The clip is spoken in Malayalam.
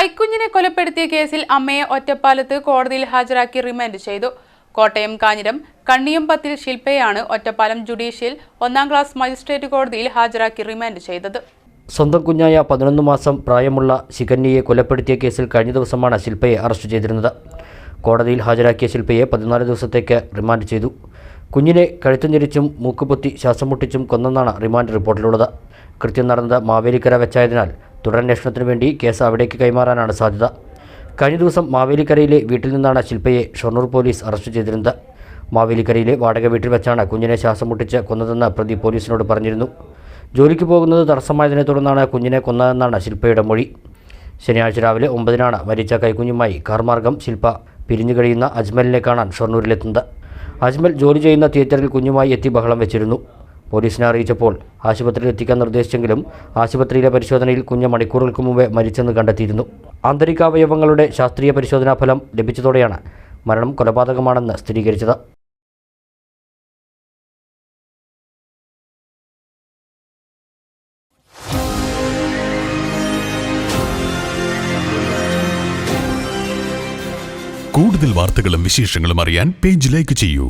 കൈക്കുഞ്ഞിനെ കൊലപ്പെടുത്തിയ കേസിൽ അമ്മയെ ഒറ്റപ്പാലത്ത് കോടതിയിൽ ഹാജരാക്കി റിമാൻഡ് ചെയ്തു. കോട്ടയം കാഞ്ഞിരം കണ്ണിയമ്പത്തിൽ ശില്പയാണ് ഒറ്റപ്പാലം ജുഡീഷ്യൽ ഒന്നാം ക്ലാസ് മജിസ്ട്രേറ്റ് കോടതിയിൽ ഹാജരാക്കി റിമാൻഡ് ചെയ്തത്. സ്വന്തം കുഞ്ഞായ പതിനൊന്ന് മാസം പ്രായമുള്ള ശിഖന്യയെ കൊലപ്പെടുത്തിയ കേസിൽ കഴിഞ്ഞ ദിവസമാണ് ശില്പയെ അറസ്റ്റ് ചെയ്തിരുന്നത്. കോടതിയിൽ ഹാജരാക്കിയ ശില്പയെ പതിനാല് ദിവസത്തേക്ക് റിമാൻഡ് ചെയ്തു. കുഞ്ഞിനെ കഴുത്തു ഞെരിച്ചും മൂക്കുപൊത്തി ശ്വാസം മുട്ടിച്ചും കൊന്നെന്നാണ് റിമാൻഡ് റിപ്പോർട്ടിലുള്ളത്. കൃത്യം നടന്നത് മാവേലിക്കര വെച്ചായതിനാൽ തുടരന്വേഷണത്തിനു വേണ്ടി കേസ് അവിടേക്ക് കൈമാറാനാണ് സാധ്യത. കഴിഞ്ഞ ദിവസം മാവേലിക്കരയിലെ വീട്ടിൽ നിന്നാണ് ശില്പയെ ഷൊർണൂർ പോലീസ് അറസ്റ്റ് ചെയ്തിരുന്നത്. മാവേലിക്കരയിലെ വാടക വീട്ടിൽ വെച്ചാണ് കുഞ്ഞിനെ ശ്വാസം മുട്ടിച്ച് കൊന്നതെന്ന് പ്രതി പോലീസിനോട് പറഞ്ഞിരുന്നു. ജോലിക്ക് പോകുന്നത് തടസ്സമായതിനെ തുടർന്നാണ് കുഞ്ഞിനെ കൊന്നതെന്നാണ് ശില്പയുടെ മൊഴി. ശനിയാഴ്ച രാവിലെ ഒമ്പതിനാണ് മരിച്ച കൈക്കുഞ്ഞുമായി കാർമാർഗം ശില്പ പിരിഞ്ഞു കഴിയുന്ന അജ്മലിനെ കാണാൻ ഷൊർണൂരിലെത്തുന്നത്. അജ്മൽ ജോലി ചെയ്യുന്ന തിയേറ്ററിൽ കുഞ്ഞുമായി എത്തി ബഹളം വെച്ചിരുന്നു. പോലീസിനെ അറിയിച്ചപ്പോൾ ആശുപത്രിയിൽ എത്തിക്കാൻ നിർദ്ദേശിച്ചെങ്കിലും ആശുപത്രിയിലെ പരിശോധനയിൽ കുഞ്ഞ് മണിക്കൂറുകൾക്ക് മുമ്പേ മരിച്ചെന്ന് കണ്ടെത്തിയിരുന്നു. ആന്തരികാവയവങ്ങളുടെ ശാസ്ത്രീയ പരിശോധനാ ഫലം ലഭിച്ചതോടെയാണ് മരണം കൊലപാതകമാണെന്ന് സ്ഥിരീകരിച്ചത്. കൂടുതൽ വാർത്തകളും വിശേഷങ്ങളും അറിയാൻ പേജ് ലൈക്ക് ചെയ്യൂ.